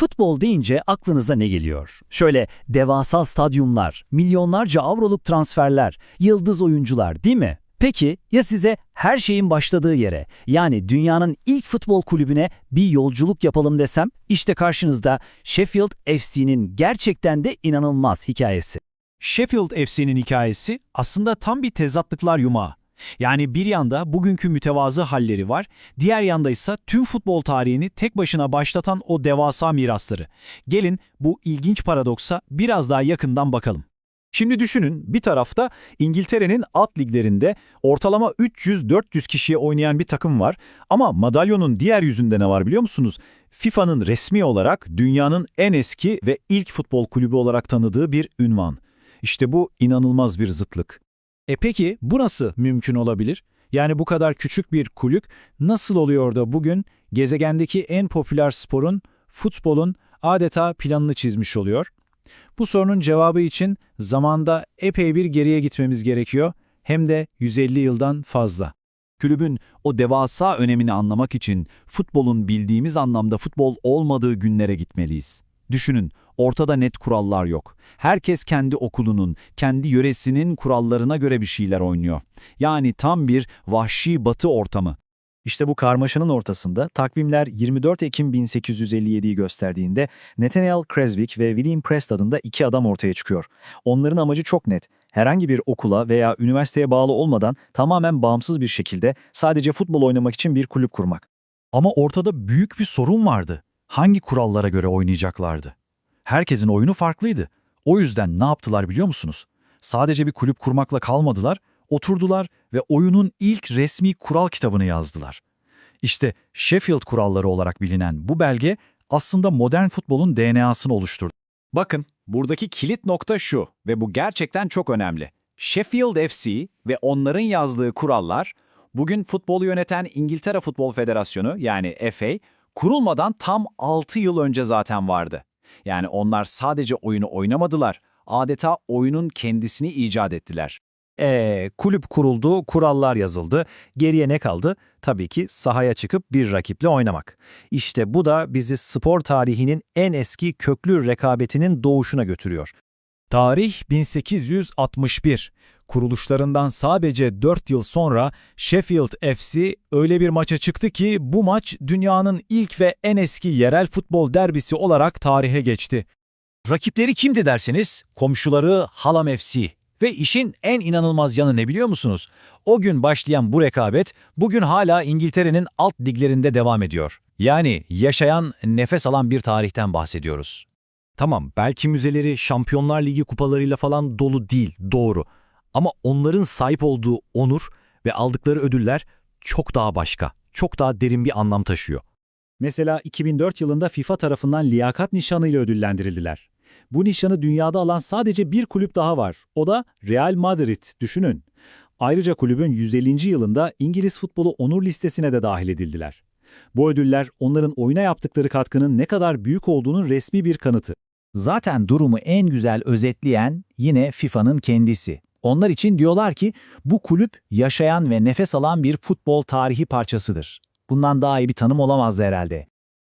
Futbol deyince aklınıza ne geliyor? Şöyle devasa stadyumlar, milyonlarca avroluk transferler, yıldız oyuncular değil mi? Peki ya size her şeyin başladığı yere, yani dünyanın ilk futbol kulübüne bir yolculuk yapalım desem? İşte karşınızda Sheffield FC'nin gerçekten de inanılmaz hikayesi. Sheffield FC'nin hikayesi aslında tam bir tezatlıklar yumağı. Yani bir yanda bugünkü mütevazı halleri var, diğer yanda ise tüm futbol tarihini tek başına başlatan o devasa mirasları. Gelin bu ilginç paradoksa biraz daha yakından bakalım. Şimdi düşünün bir tarafta İngiltere'nin alt liglerinde ortalama 300-400 kişiye oynayan bir takım var ama madalyonun diğer yüzünde ne var biliyor musunuz? FIFA'nın resmi olarak dünyanın en eski ve ilk futbol kulübü olarak tanıdığı bir ünvan. İşte bu inanılmaz bir zıtlık. E peki bu nasıl mümkün olabilir? Yani bu kadar küçük bir kulüp nasıl oluyor da bugün gezegendeki en popüler sporun, futbolun adeta planını çizmiş oluyor? Bu sorunun cevabı için zamanda epey bir geriye gitmemiz gerekiyor, hem de 150 yıldan fazla. Kulübün o devasa önemini anlamak için futbolun bildiğimiz anlamda futbol olmadığı günlere gitmeliyiz. Düşünün, ortada net kurallar yok. Herkes kendi okulunun, kendi yöresinin kurallarına göre bir şeyler oynuyor. Yani tam bir vahşi batı ortamı. İşte bu karmaşanın ortasında takvimler 24 Ekim 1857'yi gösterdiğinde Nathaniel Creswick ve William Prest adında iki adam ortaya çıkıyor. Onların amacı çok net. Herhangi bir okula veya üniversiteye bağlı olmadan tamamen bağımsız bir şekilde sadece futbol oynamak için bir kulüp kurmak. Ama ortada büyük bir sorun vardı. Hangi kurallara göre oynayacaklardı? Herkesin oyunu farklıydı. O yüzden ne yaptılar biliyor musunuz? Sadece bir kulüp kurmakla kalmadılar, oturdular ve oyunun ilk resmi kural kitabını yazdılar. İşte Sheffield kuralları olarak bilinen bu belge aslında modern futbolun DNA'sını oluşturdu. Bakın, buradaki kilit nokta şu ve bu gerçekten çok önemli. Sheffield FC ve onların yazdığı kurallar, bugün futbolu yöneten İngiltere Futbol Federasyonu yani FA, kurulmadan tam 6 yıl önce zaten vardı. Yani onlar sadece oyunu oynamadılar, adeta oyunun kendisini icat ettiler. Ee, kulüp kuruldu, kurallar yazıldı. Geriye ne kaldı? Tabii ki sahaya çıkıp bir rakiple oynamak. İşte bu da bizi spor tarihinin en eski köklü rekabetinin doğuşuna götürüyor. Tarih 1861. Kuruluşlarından sadece 4 yıl sonra Sheffield FC öyle bir maça çıktı ki bu maç dünyanın ilk ve en eski yerel futbol derbisi olarak tarihe geçti. Rakipleri kimdi derseniz? Komşuları Hallam FC. Ve işin en inanılmaz yanı ne biliyor musunuz? O gün başlayan bu rekabet bugün hala İngiltere'nin alt liglerinde devam ediyor. Yani yaşayan, nefes alan bir tarihten bahsediyoruz. Tamam, belki müzeleri Şampiyonlar Ligi kupalarıyla falan dolu değil, doğru. Ama onların sahip olduğu onur ve aldıkları ödüller çok daha başka, çok daha derin bir anlam taşıyor. Mesela 2004 yılında FIFA tarafından liyakat nişanıyla ödüllendirildiler. Bu nişanı dünyada alan sadece bir kulüp daha var. O da Real Madrid, düşünün. Ayrıca kulübün 150. yılında İngiliz futbolu onur listesine de dahil edildiler. Bu ödüller onların oyuna yaptıkları katkının ne kadar büyük olduğunun resmi bir kanıtı. Zaten durumu en güzel özetleyen yine FIFA'nın kendisi. Onlar için diyorlar ki bu kulüp yaşayan ve nefes alan bir futbol tarihi parçasıdır. Bundan daha iyi bir tanım olamazdı herhalde.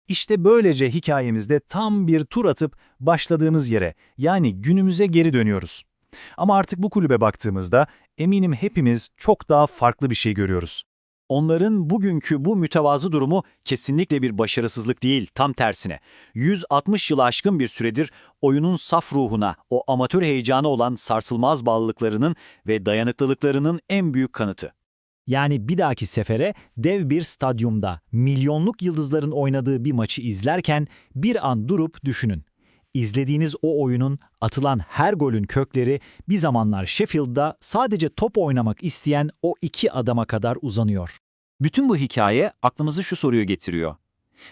İşte böylece hikayemizde tam bir tur atıp başladığımız yere yani günümüze geri dönüyoruz. Ama artık bu kulübe baktığımızda eminim hepimiz çok daha farklı bir şey görüyoruz. Onların bugünkü bu mütevazı durumu kesinlikle bir başarısızlık değil, tam tersine. 160 yılı aşkın bir süredir oyunun saf ruhuna, o amatör heyecanı olan sarsılmaz bağlılıklarının ve dayanıklılıklarının en büyük kanıtı. Yani bir dahaki sefere dev bir stadyumda milyonluk yıldızların oynadığı bir maçı izlerken bir an durup düşünün. İzlediğiniz o oyunun atılan her golün kökleri bir zamanlar Sheffield'da sadece top oynamak isteyen o iki adama kadar uzanıyor. Bütün bu hikaye aklımızı şu soruyu getiriyor.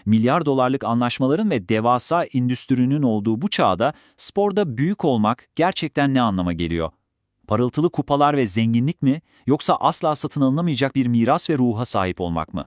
Milyar dolarlık anlaşmaların ve devasa endüstrinin olduğu bu çağda sporda büyük olmak gerçekten ne anlama geliyor? Parıltılı kupalar ve zenginlik mi yoksa asla satın alınamayacak bir miras ve ruha sahip olmak mı?